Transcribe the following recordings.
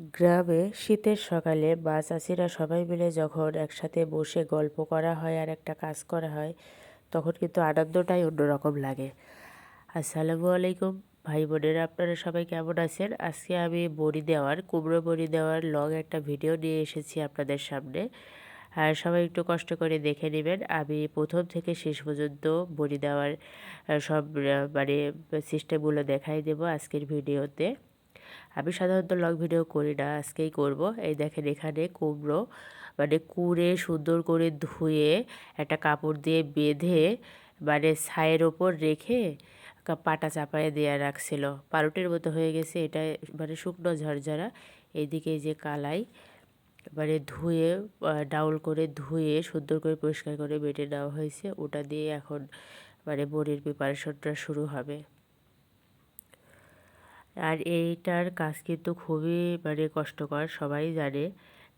গ্রামে শীতের সকালে মা চাষিরা সবাই মিলে যখন একসাথে বসে গল্প করা হয় আর একটা কাজ করা হয়, তখন কিন্তু আনন্দটাই অন্যরকম লাগে। আসসালামু আলাইকুম। ভাই বোনেরা, আপনারা সবাই কেমন আছেন? আজকে আমি বড়ি দেওয়ার, কুমড়ো বড়ি দেওয়ার লং একটা ভিডিও নিয়ে এসেছি আপনাদের সামনে। আর সবাই একটু কষ্ট করে দেখে নেবেন, আমি প্রথম থেকে শেষ পর্যন্ত বড়ি দেওয়ার সব মানে সিস্টেমগুলো দেখাই দেবো আজকের ভিডিওতে আমি সাধারণত লং ভিডিও করি না, আজকেই করব। এই দেখেন এখানে কুমড়ো মানে কুড়ে সুন্দর করে ধুয়ে একটা কাপড় দিয়ে বেঁধে মানে ছায়ের ওপর রেখে পাটা চাপায় দেওয়া রাখছিল। পারুটির মতো হয়ে গেছে এটা মানে শুকনো ঝরঝরা। এইদিকে যে কালাই মানে ধুয়ে ডাউল করে ধুয়ে সুন্দর করে পরিষ্কার করে বেটে নেওয়া হয়েছে। ওটা দিয়ে এখন মানে বড়ির প্রিপারেশনটা শুরু হবে। আর এইটার কাজ কিন্তু খুবই মানে কষ্টকর, সবাই জানে।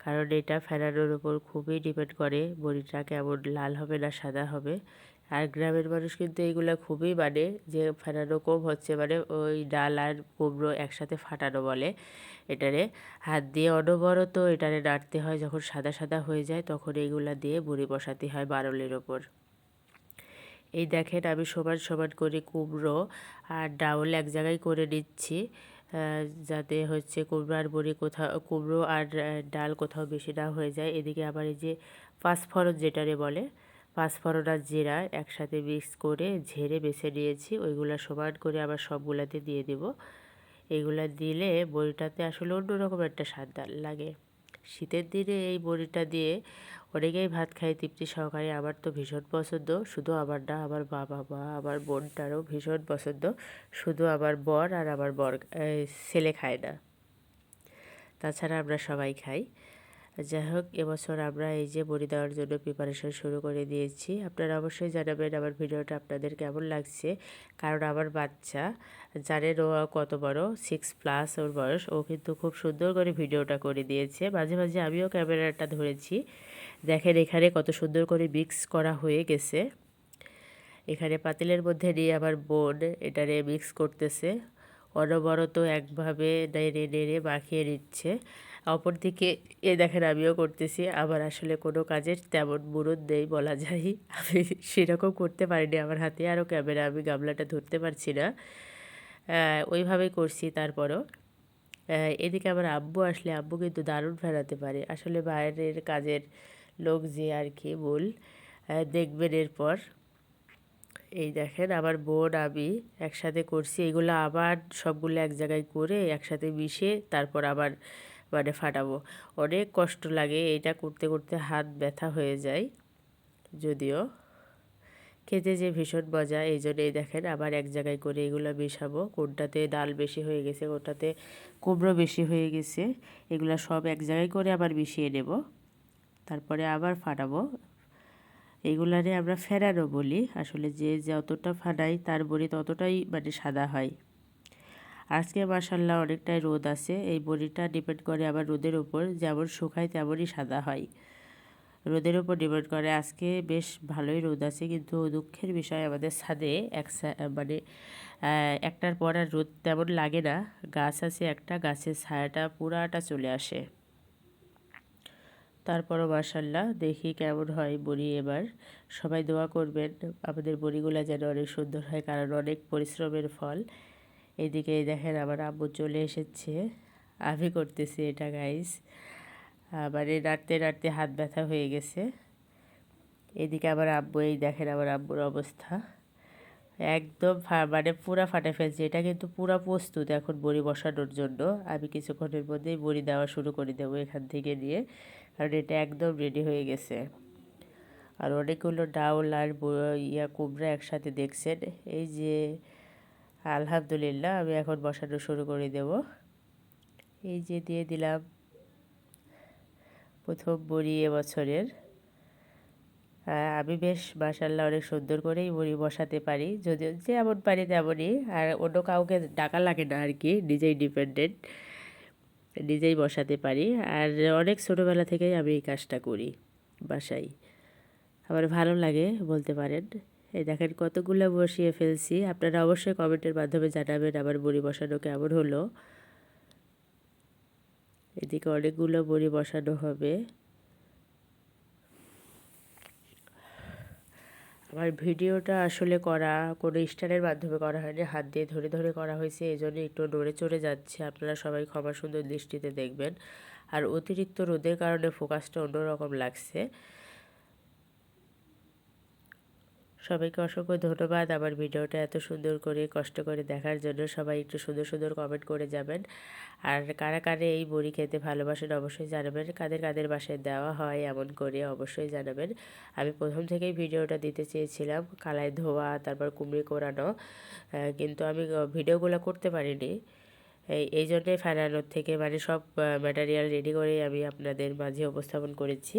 কারণ এটা ফেরানোর উপর খুবই ডিপেন্ড করে, বড়িটা কেমন লাল হবে না সাদা হবে। আর গ্রামের মানুষ কিন্তু এইগুলো খুবই মানে যে ফেরানো কম হচ্ছে মানে ওই ডাল আর কুমড়ো একসাথে ফাটানো বলে এটারে। হাত দিয়ে অনবরত এটারে নাড়তে হয়, যখন সাদা সাদা হয়ে যায়, তখন এইগুলা দিয়ে বড়ি বসাতে হয় বারলের ওপর। এই দেখেন আমি সমান সমান করে কুমড়ো আর ডাউল এক জায়গায় করে নিচ্ছি যাতে হচ্ছে কুমড়ো আর বড়ি কোথাও, কুমড়ো আর ডাল কোথাও বেশি না হয়ে যায়। এদিকে আবার এই যে পাঁচফোড়ন যেটারে বলে, পাঁচফোড়ন আর জিরা একসাথে মিক্স করে ঝেড়ে বেছে নিয়েছি। ওইগুলো সমান করে আবার সবগুলাতে দিয়ে দেব। এগুলা দিলে বড়িটাতে আসলে অন্যরকম একটা স্বাদ লাগে। শীতের দিনে এই বড়িটা দিয়ে অনেকেই ভাত খায় তৃপ্তি সহকারে। আমার তো ভীষণ পছন্দ। শুধু আমার না, আমার বাবা মা, আমার বোনটারও ভীষণ পছন্দ। শুধু আমার বর আর আমার বর ছেলে খায় না। তাছাড়া আমরা সবাই খাই। যাই হোক, এবছর আমরা এই যে বড়ি দেওয়ার জন্য প্রিপারেশন শুরু করে দিয়েছি। আপনারা অবশ্যই জানাবেন আমার ভিডিওটা আপনাদের কেমন লাগছে। কারণ আমার বাচ্চা জানেন ও কত বড় সিক্স প্লাস ওর বয়স, ও কিন্তু খুব সুন্দর করে ভিডিওটা করে দিয়েছে। মাঝে মাঝে আমিও ক্যামেরাটা ধরেছি। দেখেন এখানে কত সুন্দর করে মিক্স করা হয়ে গেছে। এখানে পাতিলের মধ্যে নিয়ে আমার বোন এটারে মিক্স করতেছে। অনবরত একভাবে নেড়ে নেড়ে মাখিয়ে নিচ্ছে। অপরদিকে, এ দেখেন, আমিও করতেছি আবার আসলে কোনো কাজের তেমন মুরদ নেই, বলা যায়। আমি সেরকম করতে পারিনি আমার হাতে, আরও ক্যামেরা, আমি গামলাটা ধরতে পারছি না। ওইভাবেই করছি তারপরও। এদিকে আমার আব্বু আসলে, আব্বু কিন্তু দারুণ ফেরাতে পারে। আসলে বাইরের কাজের লোক যে আর কি বল দেখবেন এরপর। এই দেখেন আবার বোন, আমি একসাথে করছি, এগুলো আবার সবগুলো এক জায়গায় করে একসাথে মিশে তারপর আবার মানে ফাটাবো। অনেক কষ্ট লাগে এটা করতে করতে হাত ব্যথা হয়ে যায়। যদিও খেতে যে ভীষণ মজা, এই জন্যই দেখেন আবার এক জায়গায় করে এগুলো মেশাবো। কোনটাতে ডাল বেশি হয়ে গেছে, কোনটাতে কুমড়ো বেশি হয়ে গেছে, এগুলো সব এক জায়গায় করে আবার মিশিয়ে নেব। তারপরে আবার ফাটাবো। এগুলারে আমরা ফেরানো বলি। আসলে যে যতটা ফাটাই তার বড়ি ততটাই মানে সাদা হয়। আজকে মাসাল্লাহ অনেকটাই রোদ আছে। এই বড়িটা ডিপেন্ড করে আবার রোদের ওপর যেমন শুকায় তেমনই সাদা হয়। রোদের উপর ডিপেন্ড করে। আজকে বেশ ভালোই রোদ আছে, কিন্তু দুঃখের বিষয় আমাদের ছাদে এক মানে একটার পর আর রোদ তেমন লাগে না। গাছ আছে একটা, গাছের ছায়াটা পুরাটা চলে আসে। তারপরও মাসাল্লাহ দেখি কেমন হয় বড়ি এবার। সবাই দোয়া করবেন, আমাদের বড়িগুলো যেন অনেক সুন্দর হয়, কারণ অনেক পরিশ্রমের ফল। এদিকে দেখেন আমার আব্বু চলে এসেছে। আমি করতেছি এটা গাইস মানে নাড়তে নাড়তে হাত ব্যথা হয়ে গেছে। এদিকে আমার আব্বু, এই দেখেন আমার আব্বুর অবস্থা। একদম মানে পুরা ফাটে ফেলছে। এটা কিন্তু পুরা প্রস্তুত এখন বড়ি বসানোর জন্য। আমি কিছুক্ষণের মধ্যেই বড়ি দেওয়া শুরু করে দেবো এখান থেকে নিয়ে, কারণ এটা একদম রেডি হয়ে গেছে। আর অনেকগুলো ডাউল আর ইয়া কুমড়া একসাথে দেখছেন? এই যে আলহামদুলিল্লাহ, আমি এখন বসানো শুরু করে দেব। এই যে দিয়ে দিলাম প্রথম বড়ি এবছরের আমি বেশ মাসাল্লাহ অনেক সুন্দর করেই বড়ি বসাতে পারি। যদিও যেমন পারি তেমনই, আর অন্য কাউকে ডাকা লাগে না আর কি নিজেই ডিপেন্ডেন্ট, নিজেই বসাতে পারি। আর অনেক ছোটোবেলা থেকেই আমি এই কাজটা করি বাসায়। আমার ভালো লাগে বলতে পারেন। এই দেখেন কতগুলো বসিয়ে ফেলছি। আপনারা অবশ্যই কমেন্টের মাধ্যমে জানাবেন আমার বড়ি বসানো কেমন হলো। এদিকে অনেকগুলো বড়ি বসানো হবে। আমার ভিডিওটা আসলে করা, কোনো স্টারের মাধ্যমে করা হয়নি। হাত দিয়ে ধরে ধরে করা হয়েছে এই জন্য একটু নড়ে চড়ে যাচ্ছে। আপনারা সবাই ক্ষমা সুন্দর দৃষ্টিতে দেখবেন। আর অতিরিক্ত রোদের কারণে ফোকাসটা অন্যরকম লাগছে। সবাইকে অসংখ্য ধন্যবাদ। আমার ভিডিওটা এত সুন্দর করে, কষ্ট করে দেখার জন্য সবাই একটু সুন্দর সুন্দর কমেন্ট করে যাবেন। আর কারা কারে এই বড়ি খেতে ভালোবাসেন অবশ্যই জানাবেন। কাদের কাদের বাসায় দেওয়া হয় এমন করে অবশ্যই জানাবেন। আমি প্রথম থেকেই ভিডিওটা দিতে চেয়েছিলাম, কালায় ধোয়া, তারপর কুমড়ি কোরানো। কিন্তু আমি ভিডিওগুলো করতে পারিনি। এই এই জন্যে ফেরানোর থেকে মানে সব ম্যাটেরিয়াল রেডি করে আমি আপনাদের মাঝে উপস্থাপন করেছি।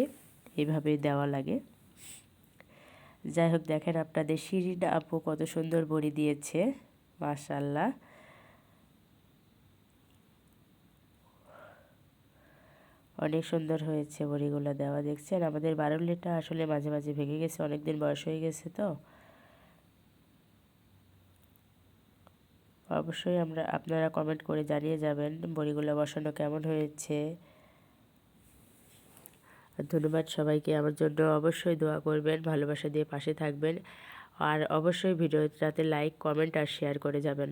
এইভাবেই দেওয়া লাগে। যাই হোক দেখেন আপনাদের শিরিন আপু কত সুন্দর বড়ি দিয়েছে মাশাল্লাহ অনেক সুন্দর হয়েছে বড়িগুলো দেওয়া, দেখছেন? আমাদের বারুলিটা আসলে মাঝে মাঝে ভেঙে গেছে অনেক দিন বয়স হয়ে গেছে তো। অবশ্যই আমরা, আপনারা কমেন্ট করে জানিয়ে যাবেন বড়িগুলো বসানো কেমন হয়েছে। ধন্যবাদ সবাইকে। আমার জন্য অবশ্যই দোয়া করবেন, ভালোবাসা দিয়ে পাশে থাকবেন। আর অবশ্যই ভিডিওটাতে লাইক কমেন্ট আর শেয়ার করে যাবেন।